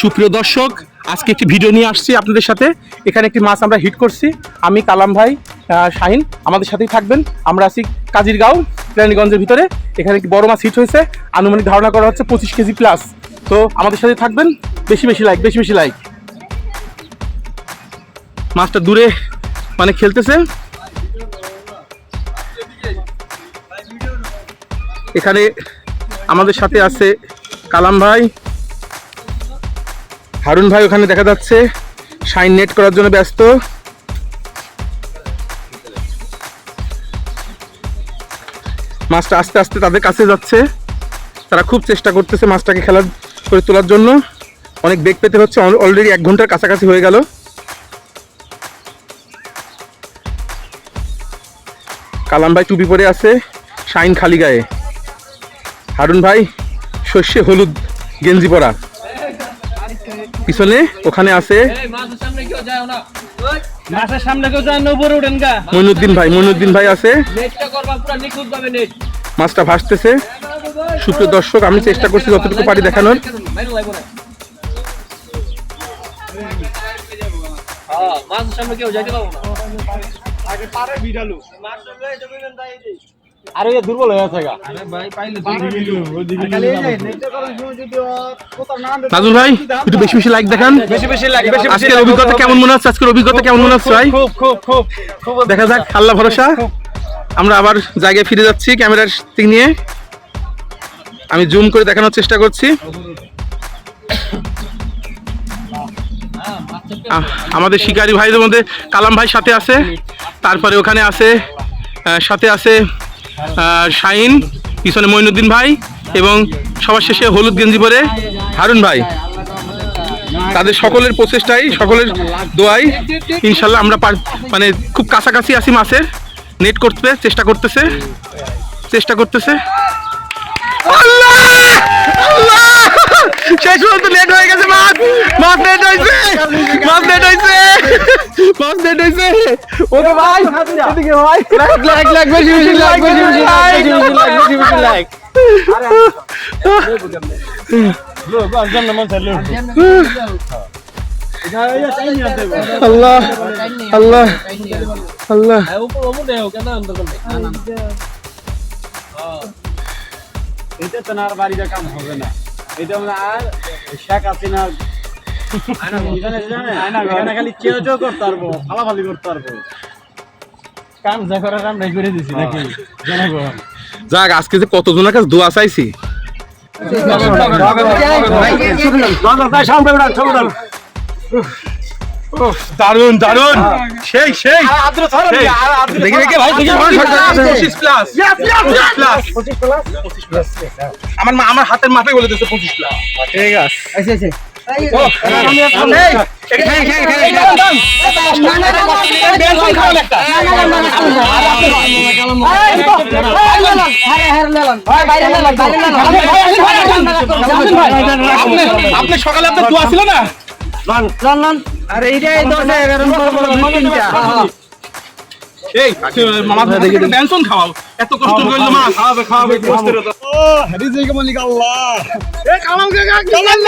সুপ্রিয় দর্শক, আজকে একটি ভিডিও নিয়ে আসছি আপনাদের সাথে। এখানে একটি মাছ আমরা হিট করছি। আমি কালাম ভাই শাহিন, আমাদের সাথেই থাকবেন। আমরা আছি কাজিরগাঁও, প্রাণীগঞ্জের ভিতরে। এখানে একটি বড় মাছ হিট হয়েছে। আনুমানিক ধারণা করা হচ্ছে পঁচিশ কেজি প্লাস তো আমাদের সাথে থাকবেন। বেশি বেশি লাইক বেশি বেশি লাইক মাছটা দূরে মানে খেলতেছে। এখানে আমাদের সাথে আছে কালাম ভাই। হারুন ভাই ওখানে দেখা যাচ্ছে। শাইন নেট করার জন্য ব্যস্ত। মাছটা আস্তে আস্তে তাদের কাছে যাচ্ছে। তারা খুব চেষ্টা করতেছে মাছটাকে খেলা করে তোলার জন্য। অনেক বেগ পেতে হচ্ছে অলরেডি এক ঘণ্টার কাছাকাছি হয়ে গেল। কালাম ভাই টুপি পরে আছে, শাইন খালি গায়ে। হারুন ভাই শস্যে হলুদ, গেঞ্জি পরা। পিছনে ওখানে আছে। মাছের সামনে কেউ যায় না উঠেন গা। মইনুদ্দিন ভাই মইনুদ্দিন ভাই আছে। নেটটা করবা পুরো নিখুঁত ভাবে নেট। মাছটা ভাসতেছে। সুপ্রিয় দর্শক আমি চেষ্টা করছি যতটুকু পারি দেখানোর। হ্যাঁ মাছের সামনে কেউ যাইতে পারব না। আগে পারে মাছ আরে এ দুর্বল হয়ে আছে গা। আরে ভাই পাইলে নাজুল ভাই একটু বেশি বেশি লাইক দেখান। বেশি বেশি লাগে বেশি বেশি আজকের অভিজ্ঞতা কেমন মনে হচ্ছে? আজকের অভিজ্ঞতা কেমন মনে হচ্ছে ভাই? খুব খুব খুব খুব দেখা যাক আল্লাহ ভরসা। আমরা আবার জায়গায় ফিরে যাচ্ছি ক্যামেরার স্টিক নিয়ে। আমি জুম করে দেখানোর চেষ্টা করছি। আমাদের শিকারী ভাইদের মধ্যে কালাম ভাই সাথে আছে। তারপরে ওখানে আছে সাথে আছে শাহিন, পিছনে মইনুদ্দিন ভাই এবং সবার শেষে হলুদ গেঞ্জি পরে হারুন ভাই। তাদের সকলের প্রচেষ্টাই, সকলের দোয়াই। ইনশাল্লাহ আমরা মানে খুব কাছাকাছি আছি মাছের। নেট করতে, চেষ্টা করতেছে। চেষ্টা করতেছে! শেষ পর্যন্ত নেট হয়ে গেছে মাছ মাছ নেট হয়েছে। মাছ নেট হয়েছে। মাছ নেট হয়েছে। ওকে ভাই এদিকে ভাই লাইক লাইক লাইক বেশি বেশি লাইক বেশি বেশি লাইক বেশি বেশি লাইক আল্লাহ আল্লাহ আল্লাহ। এটা তো না আর বাড়িতে কাম হবে না। এটা মানে আর শেখ হাসিনা এখানে খালি চেও চেও করতে পারব ফালাফালি করতে পারব কাম যা করার কাম নাই করে দিছি নাকি জনগণ যাক আজকে যে কতজনের কাছে দোয়া চাইছি উফ, দারুণ দারুণ সেই সেই। দেখি দেখি ভাই দেখি ভাই, পঁচিশ প্লাস পঁচিশ প্লাস আমার মা- আমার হাতের মাপে বলে দিচ্ছে পঁচিশ প্লাস ঠিক আছে ও, এই, এখানে, এখানে, এখানে, এখানে। লন লন আপনি- আপনি সকালে আপনার দোয়া ছিল না এই মামা দেখি টেনশন খাওয়াও এত কষ্ট করল মা খাওয়াবে খাওয়াবে কষ্টের তো কামাল কাকা কামাল